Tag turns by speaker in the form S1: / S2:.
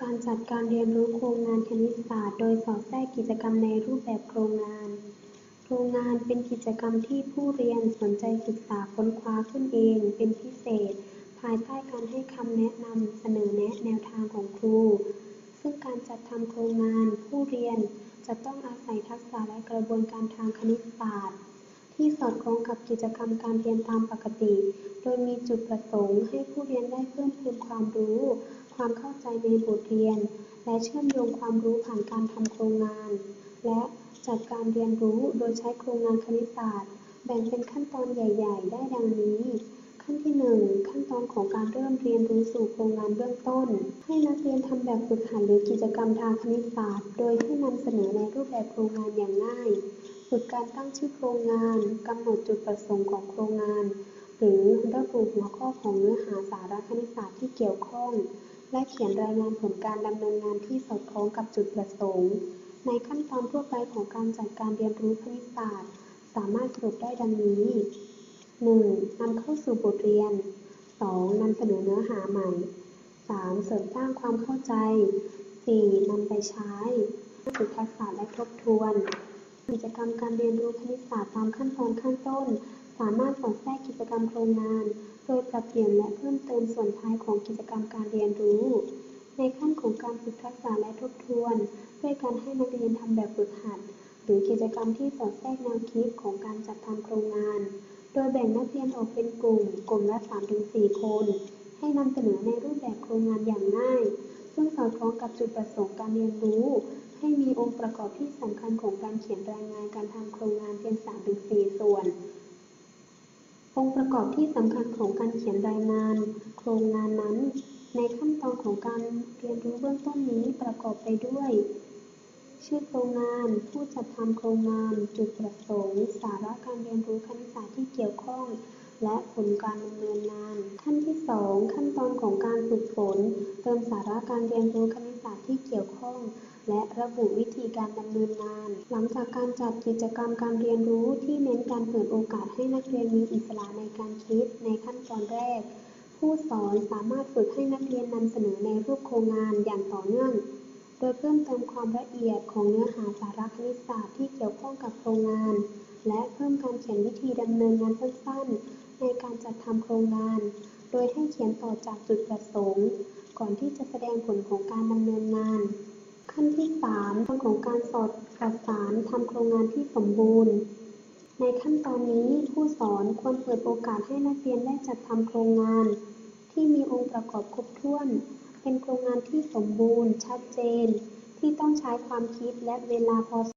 S1: การจัดการเรียนรู้โครงงานคณิตศาสตร์โดยสอดแทรกกิจกรรมในรูปแบบโครงงาน โครงงานเป็นกิจกรรมที่ผู้เรียนสนใจศึกษาค้นคว้าขึ้นเองเป็นพิเศษ ภายใต้การให้คำแนะนำเสนอแนะแนวทางของครู ซึ่งการจัดทำโครงงานผู้เรียนจะต้องอาศัยทักษะและกระบวนการทางคณิตศาสตร์ ที่สอดคล้องกับกิจกรรมการเรียนตามปกติ โดยมีจุดประสงค์ให้ผู้เรียนได้เพิ่มพูนความรู้ ความเข้าใจในบทเรียน และเชื่อมโยงความรู้ผ่านการทำโครงงาน และจัดการเรียนรู้โดยใช้โครงงานคณิตศาสตร์ แบ่งเป็นขั้นตอนใหญ่ ๆ ได้ดังนี้ ขั้นที่ 1 ขั้นตอนของการเริ่มเรียนรู้สู่โครงงานเบื้องต้น ให้นักเรียนทำแบบฝึกหัดหรือกิจกรรมทางคณิตศาสตร์ โดยให้นำเสนอในรูปแบบโครงงานอย่างง่ายฝึกการตั้งชื่อโครงงานกำหนดจุดประสงค์ของโครงงาน หรือระบุหัวข้อของเนื้อหาสาระคณิตศาสตร์ที่เกี่ยวข้อง และเขียนรายงานผลการดำเนินงานที่สอดคล้องกับจุดประสงค์ ในขั้นตอนทั่วไปของการจัดการเรียนรู้คณิตศาสตร์ สามารถสรุปได้ดังนี้ 1. นำเข้าสู่บทเรียน 2. นำเสนอเนื้อหาใหม่ 3. เสริมสร้างความเข้าใจ 4. นำไปใช้ฝึกทักษะและทบทวน กิจกรรมการเรียนรู้คณิตศาสตร์ตามขั้นตอนขั้นต้น สามารถสอดแทรกกิจกรรมโครงงาน โดยปรับเปลี่ยนและเพิ่มเติมส่วนท้ายของกิจกรรมการเรียนรู้ ในขั้นของการฝึกทักษะและทบทวน ด้วยการให้นักเรียนทำแบบฝึกหัด หรือกิจกรรมที่สอดแทรกแนวคิดของการจัดทำโครงงาน โดยแบ่งนักเรียนออกเป็นกลุ่ม กลุ่มละ 3-4 คน ให้นำเสนอในรูปแบบโครงงานอย่างง่าย ซึ่งสอดคล้องกับจุดประสงค์การเรียนรู้ ให้มีองค์ประกอบที่สำคัญของการเขียนรายงานการทำโครงงานเพียง3-4 ส่วน องค์ประกอบที่สำคัญของการเขียนรายงาน โครงงานนั้น ในขั้นตอนของการเรียนรู้เบื้องต้นนี้ประกอบไปด้วย ชื่อโครงงาน ผู้จัดทำโครงงาน จุดประสงค์ สาระการเรียนรู้คณิตศาสตร์ที่เกี่ยวข้อง และผลการดำเนินงาน ขั้นที่ 2 ขั้นตอนของการฝึกฝน เติมสาระการเรียนรู้คณิตศาสตร์ที่เกี่ยวข้อง และระบุวิธีการดำเนินงาน หลังจากการจัดกิจกรรมการเรียนรู้ที่เน้นการเปิดโอกาสให้นักเรียนมีอิสระในการคิดในขั้นตอนแรก ผู้สอนสามารถฝึกให้นักเรียนนำเสนอในรูปโครงงานอย่างต่อเนื่องโดยเพิ่มเติมความละเอียดของเนื้อหาสาระคณิตศาสตร์ที่เกี่ยวข้องกับโครงงาน และเพิ่มการเขียนวิธีดำเนินงานสั้นๆ ในการจัดทำโครงงาน โดยให้เขียนต่อจากจุดประสงค์ ก่อนที่จะแสดงผลของการดำเนินงาน ขั้นที่3ขั้นของการสอดประสานทำโครงงานที่สมบูรณ์ ในขั้นตอนนี้ผู้สอนควรเปิดโอกาสให้นักเรียนได้จัดทำโครงงาน ที่มีองค์ประกอบครบถ้วน เป็นโครงงานที่สมบูรณ์ ชัดเจน ที่ต้องใช้ความคิดและเวลาพอ